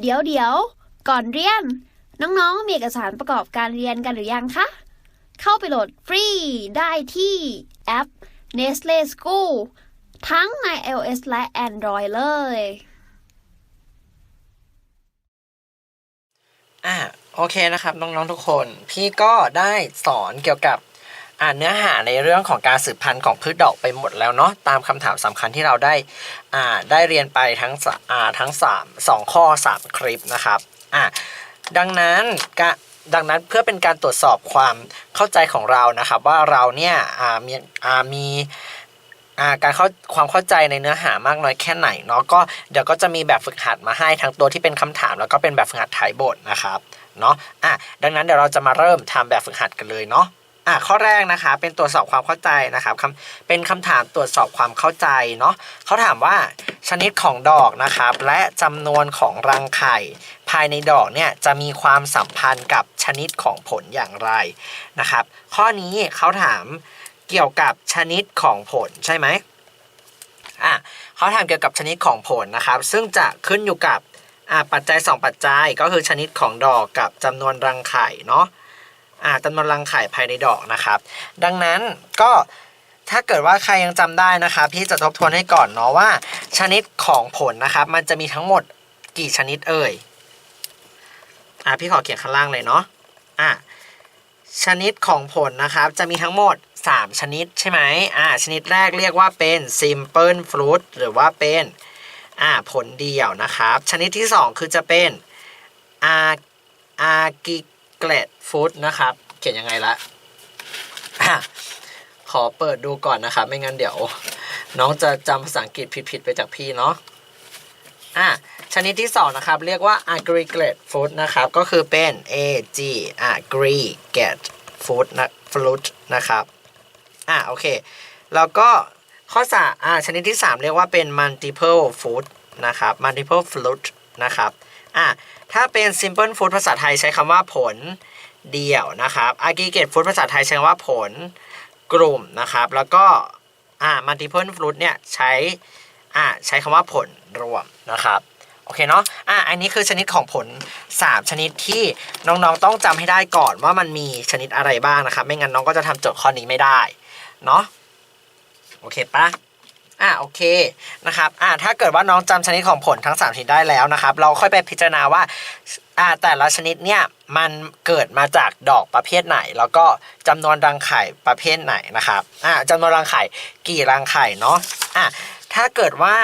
เดี๋ยวเดี๋ยว ก่อนเรียน น้องๆ มีเอกสารประกอบการเรียนกันหรือยังคะ เข้าไปโหลดฟรีได้ที่แอป Nestle School ทั้งใน iOS และ Android เลย อ่าโอเคนะครับ น้องๆทุกคน พี่ก็ได้สอนเกี่ยวกับ อ่านเนื้อหาในเรื่องของการสืบพันธุ์ของพืชดอกไปหมดแล้วเนาะตามคำถามสำคัญที่เราได้อ่าได้เรียนไปทั้งอ่าทั้งสามสองข้อสามคลิปนะครับอ่าดังนั้นกะดังนั้นเพื่อเป็นการตรวจสอบความเข้าใจของเรานะครับ ว่าเราเนี่ยอ่ามีอ่ามีอ่าการเข้าความเข้าใจในเนื้อหามากน้อยแค่ไหนเนาะก็เดี๋ยวก็จะมีแบบฝึกหัดมาให้ทั้งตัวที่เป็นคำถาม แล้วก็เป็นแบบฝึกหัดถ่ายบทนะครับเนาะอะดังนั้นเดี๋ยวเราจะมาเริ่มทำแบบฝึกหัดกันเลยเนาะ อะข้อแรกนะคะ เป็นตรวจสอบความเข้าใจนะครับคำเป็นคำถามตรวจสอบความเข้าใจเนาะเขาถามว่าชนิดของดอกนะครับ และจำนวนของรังไข่ ภายในดอกเนี่ยจะมีความสัมพันธ์กับชนิดของผลอย่างไรนะครับ ข้อนี้เขาถามเกี่ยวกับชนิดของผลใช่ไหมอะเขาถามเกี่ยวกับชนิดของผลนะครับ ซึ่งจะขึ้นอยู่กับอะปัจจัย 2 ปัจจัยก็คือชนิดของดอกกับจำนวนรังไข่เนาะ อะจำนวนรังไข่ภายในดอกนะครับ ดังนั้นก็ถ้าเกิดว่าใครยังจำได้นะครับพี่จะทบทวนให้ก่อนเนาะว่า ชนิดของผลนะครับ มันจะมีทั้งหมดกี่ชนิดเอ่ยอะพี่ขอเขียนข้างล่างเลยเนาะอะชนิดของผลนะครับ จะมีทั้งหมด 3 ชนิดใช่ไหมอ่าชนิดแรกเรียกว่าเป็น simple fruit หรือว่าเป็นอ่าผลเดี่ยวนะครับ ชนิดที่ 2 คือจะเป็นอาอากิ ar articulate fruit นะครับ เขียนยังไงละขอเปิดดูก่อนนะครับ ไม่งั้นเดี๋ยว น้องจะจำภาษาอังกฤษผิดๆไปจากพี่เนาะอะชนิดที่ 2 นะครับ เรียกว่า aggregate food นะครับ ก็คือเป็น a g aggregate food นะ fruit นะครับอะโอเค แล้วก็ข้อสาอ่าชนิดที่ 3 เรียกว่าเป็น multiple food นะครับ multiple fruit นะครับ อะถ้าเป็น simple food ภาษาไทยใช้คำว่าผลเดี่ยวนะครับ aggregate food ภาษาไทยใช้คำว่าผลกลุ่มนะครับ แล้วก็อ่า multiple fruit เนี่ยใช้อ่าใช้คำว่าผลรวมนะครับโอเคเนาะ อะ อันนี้คือชนิดของผล 3 ชนิดที่น้องๆต้องจำให้ได้ก่อนว่ามันมีชนิดอะไรบ้างนะครับ ไม่งั้นน้องก็จะทำโจทย์ข้อนี้ไม่ได้ เนาะ โอเคปะ อะโอเคนะครับอะถ้าเกิดว่าน้องจำชนิดของผลทั้ง 3ชนิดได้แล้วนะครับ เราค่อยไปพิจารณาว่าอ่าแต่ละชนิดเนี่ยมันเกิดมาจากดอกประเภทไหน แล้วก็จำนวนรังไข่ประเภทไหนนะครับอ่าจำนวนรังไข่กี่รังไข่เนาะอะถ้าเกิดว่า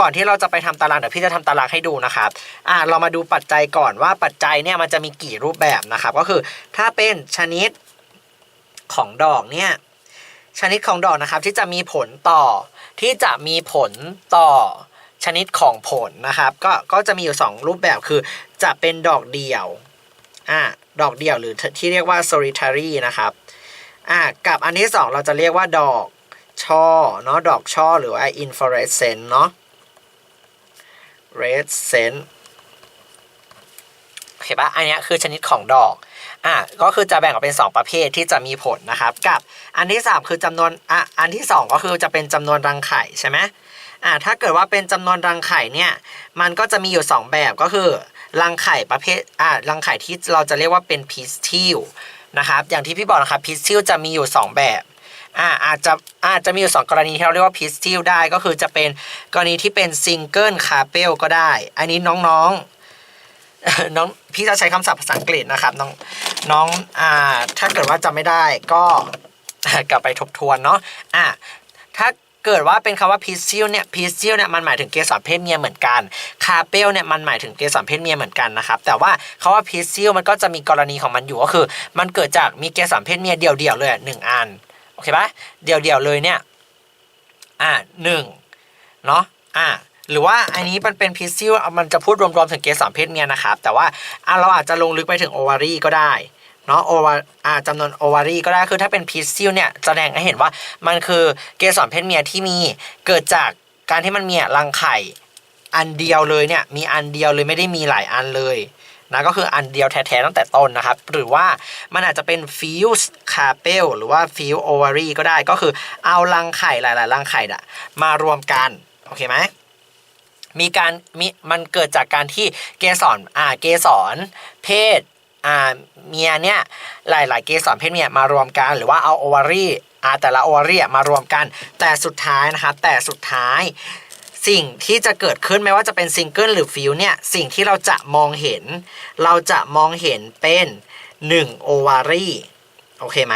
ก่อนที่เราจะไปทำตารางเดี๋ยวพี่จะทำตารางให้ดูนะครับอะเรามาดูปัจจัยก่อนว่าปัจจัยเนี่ยมันจะมีกี่รูปแบบนะครับ ก็คือถ้าเป็นชนิดของดอกเนี่ยชนิดของดอกนะครับที่จะมีผลต่อ ที่จะมีผลต่อชนิดของผลนะครับ ก็ก็จะมีอยู่ 2 รูปแบบคือจะเป็นดอกเดี่ยวอ่าดอกเดี่ยวหรือที่เรียกว่า solitary นะครับอ่ากับอันที่ 2 เราจะเรียกว่าดอกช่อเนาะดอกช่อหรือว่า inflorescence เนาะ r e scent เคปะอันนี้คือชนิดของดอกอะก็คือจะแบ่งออกเป็น 2 ประเภทที่จะมีผลนะครับ กับอันที่ 3 คือจำนวนอะอันที่ 2 ก็คือจะเป็นจำนวนรังไข่ใช่ไหมอะถ้าเกิดว่าเป็นจำนวนรังไข่เนี่ยมันก็จะมีอยู่ 2 แบบก็คือรังไข่ประเภทอะรังไข่ที่เราจะเรียกว่าเป็นพิสทิลนะครับอย่างที่พี่บอกนะครับพิสทิลจะมีอยู่ 2 แบบอ่าอาจจะอาจจะมีอยู่สองกรณีที่เราเรียกว่าพิสทิลได้ก็คือจะเป็นกรณีที่เป็นซิงเกิลคาเปลก็ได้ อันนี้น้องๆ น้องพี่จะใช้คำศัพท์ภาษาอังกฤษนะครับ น้องน้องอ่าถ้าเกิดว่าจำไม่ได้ก็กลับไปทบทวนเนาะอ่าถ้าเกิดว่าเป็นคำว่าพิซิลเนี่ยพิซิลเนี่ยมันหมายถึงเกสรเพศเมียเหมือนกันคาเปลเนี่ยมันหมายถึงเกสรเพศเมียเหมือนกันนะครับแต่ว่าคำว่าพิซิลมันก็จะมีกรณีของมันอยู่ก็คือ มันเกิดจากมีเกสรเพศเมียเดี่ยวๆเลยอะหนึ่งอันโอเคปะเดี่ยวๆเลยเนี่ยอ่าหนึ่งเนาะอ่า หรือว่าอันนี้มันเป็นพิซซิลมันจะพูดรวมๆถึงเกสรเพศเมียนะครับ แต่ว่าเราอาจจะลงลึกไปถึงโอวารีก็ได้เนาะโอวาอ่าจำนวนโอวารีก็ได้คือถ้าเป็นพิซซิลเนี่ยแสดงให้เห็นว่ามันคือเกสรเพศเมียที่มีเกิดจากการที่มันมีรังไข่อันเดียวเลยเนี่ยมีอันเดียวเลยไม่ได้มีหลายอันเลยนะก็คืออันเดียวแท้ๆตั้งแต่ต้นนะครับ หรือว่ามันอาจจะเป็นฟิวส์คาเปลหรือว่าฟิวโอวารีก็ได้ก็คือเอารังไข่หลายๆรังไข่อะมารวมกัน โอเคไหม มีการมีมันเกิดจากการที่เกสรอ่าเกสรเพศอ่าเมียเนี่ยหลาย ๆ เกสรเพศเมียมารวมกัน หรือว่าเอาโอวารีอ่าแต่ละโอวารีอะมารวมกัน แต่สุดท้ายนะคะแต่สุดท้ายสิ่งที่จะเกิดขึ้นไม่ว่าจะเป็นซิงเกิลหรือฟิวเนี่ยสิ่งที่เราจะมองเห็น เราจะมองเห็นเป็น1โอวารีโอเคไหม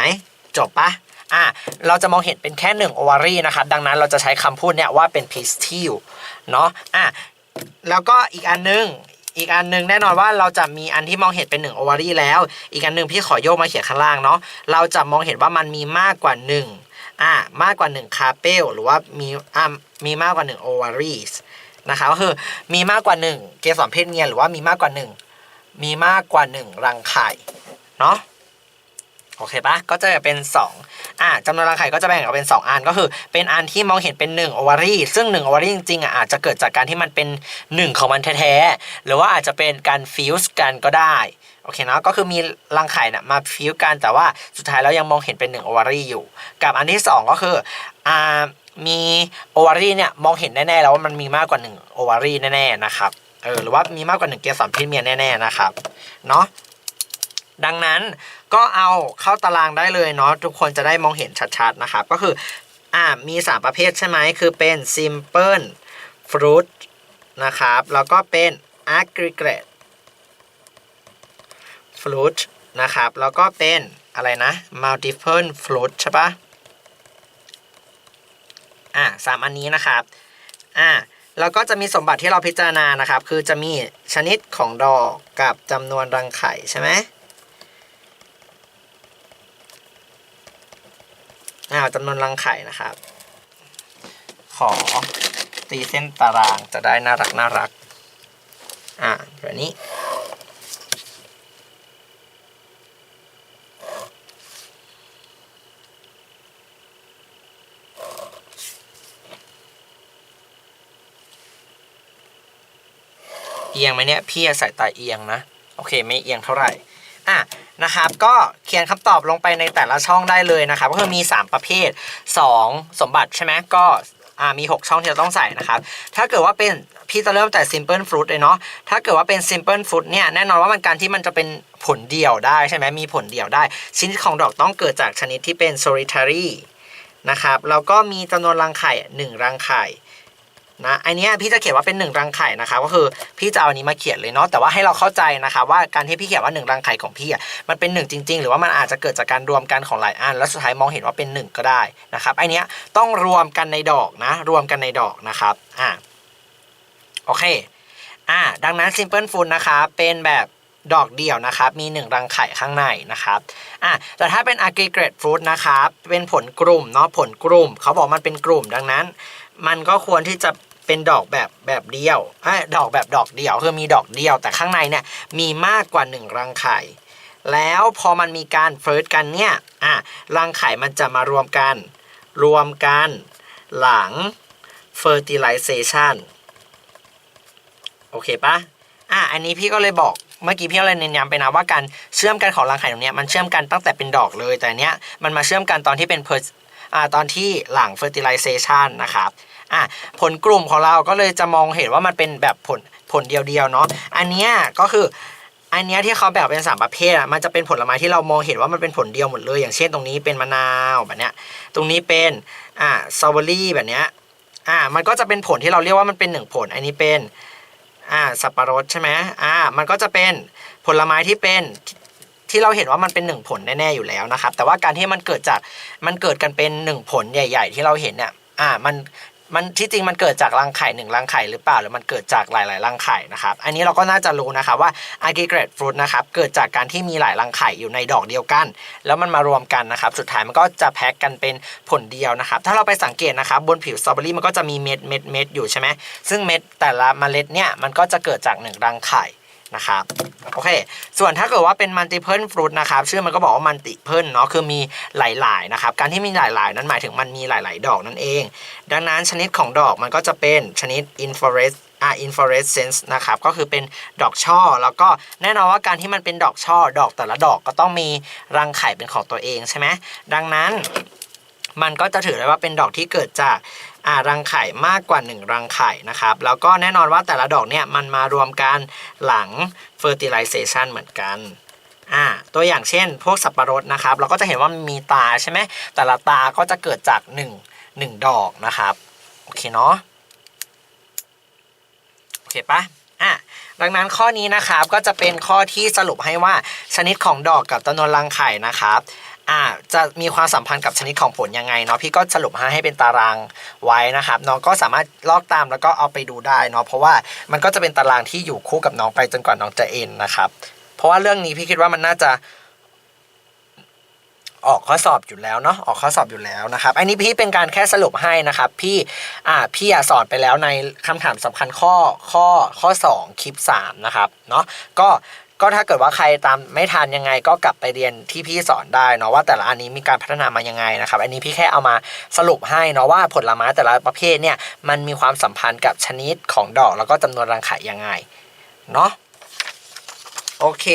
จบปะอะเราจะมองเห็นเป็นแค่1โอวารีนะครับดังนั้นเราจะใช้คำพูดเนี่ยว่าเป็น pistil เนาะอะแล้วก็อีกอันนึงอีกอันหนึงแน่นอนว่าเราจะมีอันที่มองเห็นเป็น1โอวารีแล้ว อีกอันหนึงพี่ขอโยกมาเขียนข้างล่างเนาะเราจะมองเห็นว่ามันมีมากกว่า 1อะมากกว่า 1 คาเปลหรือว่ามีอะมีมากกว่า1โอวารีสนะคะก็คือมีมากกว่า 1 เกสรเพศเมียหรือว่ามีมากกว่า 1 มีมากกว่า 1 รังไข่เนาะโอเคปะก็จะเป็น 2 อะจำนวนรังไข่ก็จะแบ่งออกเป็น 2 อันก็คือ เป็นอันที่มองเห็นเป็น1โอวารีซึ่ง1โอวารีจริงๆอะอาจจะเกิดจากการที่มันเป็น 1 ของมันแท้ๆ หรือว่าอาจจะเป็นการฟิวส์กันก็ได้โอเคเนาะก็คือมีรังไข่น่ะมาฟิวกันแต่ว่าสุดท้ายแล้วยังมองเห็นเป็น1โอวารีอยู่ กับอันที่ 2 ก็คืออ่ามีโอวารีเนี่ยมองเห็นแน่ๆแล้วว่ามันมีมากกว่า1โอวารีแน่ๆนะครับเออหรือว่ามีมากกว่า1เกสรเพศเมียแน่ๆนะครับเนาะ ดังนั้นก็เอาเข้าตารางได้เลยเนาะทุกคนจะได้มองเห็นชัดๆนะครับ ก็คืออ่ามี 3 ประเภทใช่ไหมคือเป็น simple fruit นะครับ แล้วก็เป็น aggregate fruit นะครับ แล้วก็เป็นอะไรนะ multiple fruit ใช่ปะอ่าสามอันนี้นะครับอ่าแล้วก็จะมีสมบัติที่เราพิจารณานะครับ คือจะมีชนิดของดอกกับจำนวนรังไข่ใช่ไหม อ่าจำนวนรังไข่นะครับ ขอตีเส้นตารางจะได้น่ารักน่ารัก อ่าแบบนี้ เอียงไหมเนี่ย พี่ใส่ตาเอียงนะ โอเค ไม่เอียงเท่าไหร่ อะนะครับก็เขียนคำตอบลงไปในแต่ละช่องได้เลยนะครับ ก็คือมี 3 ประเภท 2 สมบัติใช่ไหมก็มี 6 ช่องที่เราต้องใส่นะครับ ถ้าเกิดว่าเป็นพี่จะเริ่มแต่ simple fruit เลยเนาะ ถ้าเกิดว่าเป็น simple fruit เนี่ยแน่นอนว่ามันการที่มันจะเป็นผลเดี่ยวได้ใช่ไหมมีผลเดี่ยวได้ ชนิดของดอกต้องเกิดจากชนิดที่เป็น solitary นะครับ แล้วก็มีจำนวนรังไข่หนึ่งรังไข่ นะอันเนี้ยพี่จะเขียนว่าเป็นหนึ่งรังไข่นะครับก็คือพี่จะเอาอันนี้มาเขียนเลยเนาะแต่ว่าให้เราเข้าใจนะคะว่าการที่พี่เขียนว่าหนึ่งรังไข่ของพี่อะมันเป็นหนึ่งจริง ๆ หรือว่ามันอาจจะเกิดจากการรวมกันของหลายอัน แล้วสุดท้ายมองเห็นว่าเป็นหนึ่งก็ได้นะครับไอเนี้ยต้องรวมกันในดอกนะ รวมกันในดอกนะครับอ่าโอเคอ่าดังนั้น simple food นะครับเป็นแบบดอกเดี่ยวนะครับมีหนึ่งรังไข่ข้างในนะครับอะแต่ถ้าเป็น aggregate fruit นะครับเป็นผลกลุ่มเนาะผลกลุ่ม เขาบอกมันเป็นกลุ่มดังนั้น มันก็ควรที่จะ เป็นดอกแบบแบบเดียวอ้ยดอกแบบดอกเดียวคือมีดอกเดียว แต่ข้างในเนี่ยมีมากกว่าหนึ่งรังไข่ แล้วพอมันมีการเฟิร์สกันเนี่ยอะรังไข่มันจะมารวมกัน รวมกันหลัง fertilization โอเคปะอะอันนี้พี่ก็เลยบอกเมื่อกี้พี่ก็เลยเน้นย้ำไปนะว่าการเชื่อมกันของรังไข่ตรงเนี้ยมันเชื่อมกันตั้งแต่เป็นดอกเลยแต่เนี้ยมันมาเชื่อมกันตอนที่เป็น per อ่าตอนที่หลัง fertilization นะครับ อะผลกลุ่มของเราก็เลยจะมองเห็นว่ามันเป็นแบบผลผลเดียวๆเนาะอันเนี้ยก็คืออันนี้ที่เขาแบ่งเป็นสามประเภทอะมันจะเป็นผลไม้ที่เรามองเห็นว่ามันเป็นผลเดียวหมดเลย อย่างเช่นตรงนี้เป็นมะนาวแบบเนี้ยตรงนี้เป็นอ่าสตรอเบอรี่แบบเนี้ยอ่ามันก็จะเป็นผลที่เราเรียกว่ามันเป็นหนึ่งผล อันนี้เป็นอ่าสับปะรดใช่ไหมอ่ามันก็จะเป็นผลไม้ที่เป็นที่เราเห็นว่ามันเป็นหนึ่งผลแน่ๆอยู่แล้วนะครับแต่ว่าการที่มันเกิดจากมันเกิดกันเป็นหนึ่งผลใหญ่ ๆ ที่เราเห็นเนี่ยอ่ามัน มันที่จริงมันเกิดจากรังไข่หนึ่งรังไข่หรือเปล่าหรือมันเกิดจากหลาย ๆ รังไข่นะครับ อันนี้เราก็น่าจะรู้นะครับว่า aggregate fruit นะครับเกิดจากการที่มีหลายรังไข่อยู่ในดอกเดียวกัน แล้วมันมารวมกันนะครับ สุดท้ายมันก็จะแพ็กกันเป็นผลเดียวนะครับ ถ้าเราไปสังเกตนะครับบนผิวสตรอเบอรี่มันก็จะมีเม็ดเม็ดเม็ดอยู่ใช่ไหมซึ่งเม็ดแต่ละเมล็ดเนี่ยมันก็จะเกิดจากหนึ่งรังไข่ นะครับโอเค ส่วนถ้าเกิดว่าเป็น multiple fruit นะครับชื่อมันก็บอกว่า multiple เนาะคือมีหลายๆนะครับการที่มีหลายๆ นั้นหมายถึงมันมีหลาย ๆ ดอกนั่นเอง ดังนั้นชนิดของดอกมันก็จะเป็นชนิด inflorescence อ่า inflorescence นะครับก็คือเป็นดอกช่อ แล้วก็แน่นอนว่าการที่มันเป็นดอกช่อ ดอกแต่ละดอกก็ต้องมีรังไข่เป็นของตัวเองใช่ไหมดังนั้น มันก็จะถือได้ว่าเป็นดอกที่เกิดจากรังไข่มากกว่า 1 รังไข่นะครับ แล้วก็แน่นอนว่าแต่ละดอกเนี่ยมันมารวมกันหลัง fertilization เหมือนกันอ่าตัวอย่างเช่น พวกสับปะรดนะครับ เราก็จะเห็นว่ามีตาใช่ไหมแต่ละตาก็จะเกิดจาก 1 1 ดอกนะครับ โอเคเนาะโอเคปะอะดังนั้นข้อนี้นะครับก็จะเป็นข้อที่สรุปให้ว่าชนิดของดอกกับจำนวนรังไข่นะครับ อ่าจะมีความสัมพันธ์กับชนิดของผลยังไงเนาะพี่ก็สรุปให้ให้เป็นตารางไว้นะครับน้องก็สามารถลอกตามแล้วก็เอาไปดูได้เนาะเพราะว่ามันก็จะเป็นตารางที่อยู่คู่กับน้องไปจนกว่าน้องจะเอ็นนะครับเพราะว่าเรื่องนี้พี่คิดว่ามันน่าจะออกข้อสอบอยู่แล้วเนาะออกข้อสอบอยู่แล้วนะครับ อันนี้พี่เป็นการแค่สรุปให้นะครับ พี่อ่าพี่อสอนไปแล้วในคำถามสำคัญข้อข้อข้อ 2 คลิป 3 นะครับเนาะก็ ก็ถ้าเกิดว่าใครตามไม่ทันยังไงก็กลับไปเรียนที่พี่สอนได้เนาะว่าแต่ละอันนี้มีการพัฒนามายังไงนะครับอันนี้พี่แค่เอามาสรุปให้เนาะว่าผลไม้แต่ละประเภทเนี่ยมันมีความสัมพันธ์กับชนิดของดอกแล้วก็จำนวนรังไข่ยังไงเนาะโอเค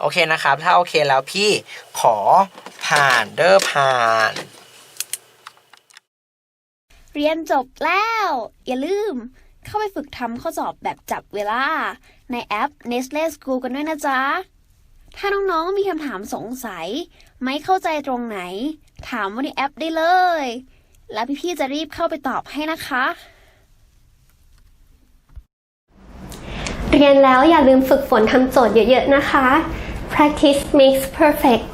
โอเคนะครับ ถ้าโอเคแล้วพี่ขอผ่านเดอร์ผ่าน เรียนจบแล้ว อย่าลืมเข้าไปฝึกทำข้อสอบแบบจับเวลา ในแอป Nestle School กันด้วยนะจ๊ะ ถ้าน้องๆมีคำถามสงสัย ไม่เข้าใจตรงไหน ถามว่าในแอปได้เลย แล้วพี่ๆจะรีบเข้าไปตอบให้นะคะ เรียนแล้วอย่าลืมฝึกฝนทำโจทย์เยอะๆนะคะ practice makes perfect